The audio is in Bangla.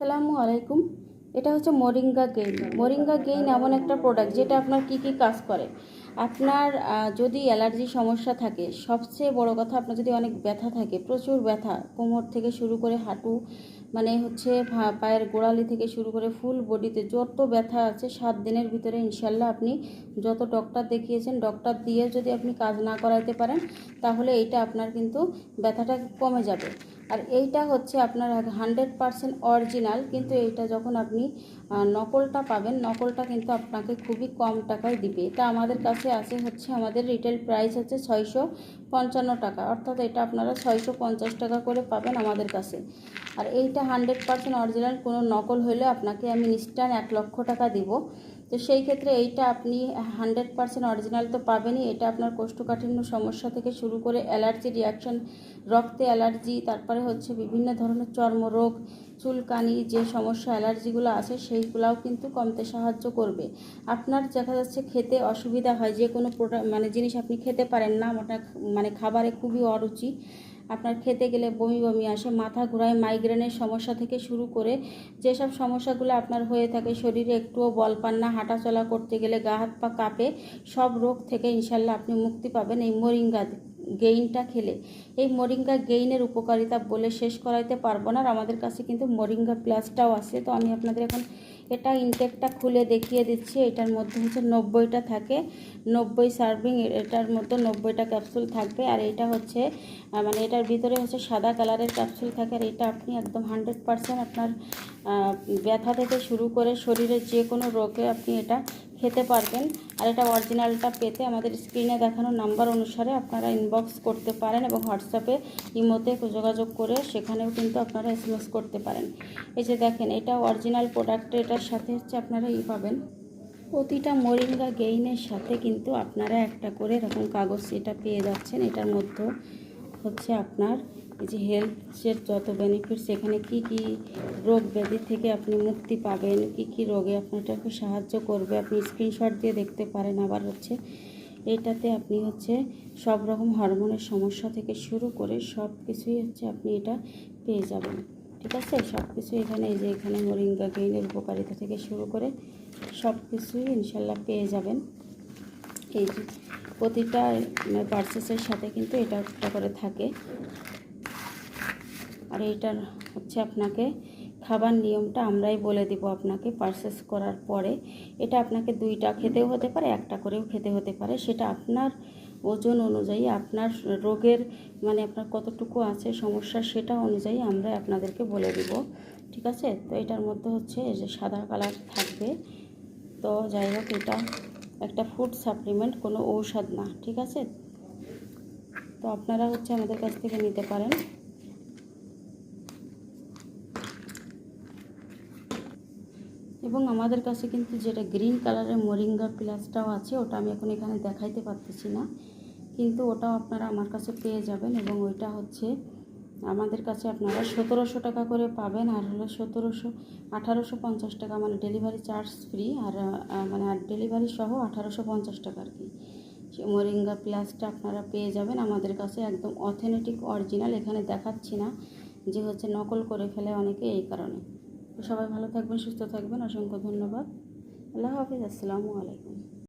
আসসালামু আলাইকুম। এটা হচ্ছে মোরিঙ্গা গেইন। মোরিঙ্গা গেইন এমন একটা প্রোডাক্ট যেটা আপনার কি কি কাজ করে। আপনার যদি অ্যালার্জি সমস্যা থাকে, সবচেয়ে বড় কথা আপনার যদি অনেক ব্যথা থাকে, প্রচুর ব্যথা, কোমর থেকে শুরু করে হাঁটু মানে হচ্ছে পায়ের গোড়ালি থেকে শুরু করে ফুল বডিতে যত ব্যথা আছে, সাত দিনের ভিতরে ইনশাল্লাহ আপনি যত ডক্টর দেখিয়েছেন ডক্টর দিয়ে যদি আপনি কাজ না করাইতে পারেন, তাহলে এইটা আপনার কিন্তু ব্যথাটা কমে যাবে। আর এইটা হচ্ছে আপনার হান্ড্রেড পারসেন্ট অরিজিনাল কিন্তু এইটা যখন আপনি নকলটা পাবেন, নকলটা কিন্তু আপনাকে খুবই কম টাকায় দিবে। এটা আমাদের কাছে আছে হচ্ছে আমাদের রিটেল প্রাইস হচ্ছে ছয়শো পঞ্চান্ন টাকা, অর্থাৎ এটা আপনারা ছয়শো পঞ্চাশ টাকা করে পাবেন আমাদের কাছে। আর এইটা হান্ড্রেড পারসেন্ট অরিজিনাল কোনো নকল হলে আপনাকে আমি নিস্টান এক লক্ষ টাকা দিব। তো সেই ক্ষেত্রে এইটা আপনি হান্ড্রেড পারসেন্ট অরিজিনাল তো পাবেনই। এটা আপনার কোষ্ঠকাঠিন্য সমস্যা থেকে শুরু করে অ্যালার্জি, রিয়াকশন, রক্তে অ্যালার্জি, তারপরে হচ্ছে বিভিন্ন ধরনের চর্মরোগ, চুলকানি, যে সমস্যা অ্যালার্জিগুলো আছে সেইগুলাও কিন্তু কমতে সাহায্য করবে। আপনার দেখা যাচ্ছে খেতে অসুবিধা হয়, যে কোনো প্রোডাক্ট মানে জিনিস আপনি খেতে পারেন না মানে খাবারে খুবই অরুচি। আপনার খেতে গেলে বমি বমি আসে, মাথা ঘোরায় মাইগ্রেনের সমস্যা থেকে শুরু করে যেসব সমস্যাগুলো আপনার হয়ে থাকে, শরীরে একটুও বল পান না, হাঁটাচলা করতে গেলে গা হাত পা কাঁপে, সব রোগ থেকে ইনশাল্লাহ আপনি মুক্তি পাবেন এই মোরিঙ্গা গেইনটা খেলে। এই মোরিঙ্গা গেইনের উপকারিতা বলে শেষ করাইতে পারব না আর আমাদের কাছে কিন্তু মোরিঙ্গা প্লাসটাও আছে। তো আমি আপনাদের এখন এটা ইনটেকটা খুলে দেখিয়ে দিচ্ছি। এটার মধ্যে হচ্ছে নব্বইটা থাকে। নব্বই সার্ভিং এটার মধ্যে নব্বইটা ক্যাপসুল থাকবে। আর এটা হচ্ছে মানে এটার ভিতরে হচ্ছে সাদা কালারের ক্যাপসুল থাকে। আর এটা আপনি একদম হান্ড্রেড পারসেন্ট আপনার ব্যথা থেকে শুরু করে শরীরের যে কোনো রোগে আপনি এটা খেতে পারবেন। আর এটা অরিজিনালটা পেতে আমাদের স্ক্রিনে দেখানো নাম্বার অনুসারে আপনারা ইনবক্স করতে পারেন এবং হোয়াটসঅ্যাপে ইমোতে যোগাযোগ করে সেখানেও কিন্তু আপনারা এসএমএস করতে পারেন। এই যে দেখেন, এটা অরিজিনাল প্রোডাক্ট এটার সাথে হচ্ছে আপনারা ই পাবেন। প্রতিটা মরিঙ্গা গেইনের সাথে কিন্তু আপনারা একটা করে এরকম কাগজ এটা পেয়ে যাচ্ছেন। এটার মধ্যে হচ্ছে আপনার যে হেলথের যত বেনিফিটস এখানে কি কি রোগ ব্যাধি থেকে আপনি মুক্তি পাবেন, কি কি রোগে আপনাকে সাহায্য করবে, আপনি স্ক্রিনশট দিয়ে দেখতে পারেন আবার হচ্ছে এটাতে আপনি হচ্ছে সব রকম হরমোনের সমস্যা থেকে শুরু করে সব কিছুই হচ্ছে আপনি এটা পেয়ে যাবেন, ঠিক আছে? সব কিছু এখানে, এই যে এখানে মরিঙ্গা গেইনের উপকারিতা থেকে শুরু করে সব কিছুই ইনশাল্লাহ পেয়ে যাবেন। এই যে প্রতিটা পার্সেসের সাথে কিন্তু এটা একটা করে থাকে। আর এইটার হচ্ছে আপনাকে খাবার নিয়মটা আমরাই বলে দিব আপনাকে পারচেস করার পরে। এটা আপনাকে দুইটা খেতেও হতে পারে, একটা করেও খেতে হতে পারে। সেটা আপনার ওজন অনুযায়ী, আপনার রোগের মানে আপনার কতটুকু আছে, সমস্যা সেটা অনুযায়ী আমরা আপনাদেরকে বলে দিব। ঠিক আছে? তো এটার মধ্যে হচ্ছে যে সাদা কালার থাকবে। তো যাই হোক, এটা একটা ফুড সাপ্লিমেন্ট কোনো ঔষধ না। ঠিক আছে? তো আপনারা হচ্ছে আমাদের কাছ থেকে নিতে পারেন। এবং আমাদের কাছে কিন্তু যেটা গ্রিন কালারের মোরিঙ্গা প্লাসটাও আছে, ওটা আমি এখন এখানে দেখাইতে পারতেছি না। কিন্তু ওটাও আপনারা আমার কাছে পেয়ে যাবেন এবং ওইটা হচ্ছে আমাদের কাছে আপনারা সতেরোশো টাকা করে পাবেন আর হলো সতেরোশো, আঠারোশো পঞ্চাশ টাকা মানে ডেলিভারি চার্জ ফ্রি আর মানে আর ডেলিভারি সহ আঠারোশো পঞ্চাশ টাকা আর কি। মোরিঙ্গা প্লাসটা আপনারা পেয়ে যাবেন আমাদের কাছে একদম অথেনেটিক অরিজিনাল, এখানে দেখাচ্ছি না যে হচ্ছে নকল করে ফেলে অনেকে এই কারণে। তো সবাই ভালো থাকবেন সুস্থ থাকবেন অসংখ্য ধন্যবাদ। আল্লাহ হাফিজ আসসালামু আলাইকুম।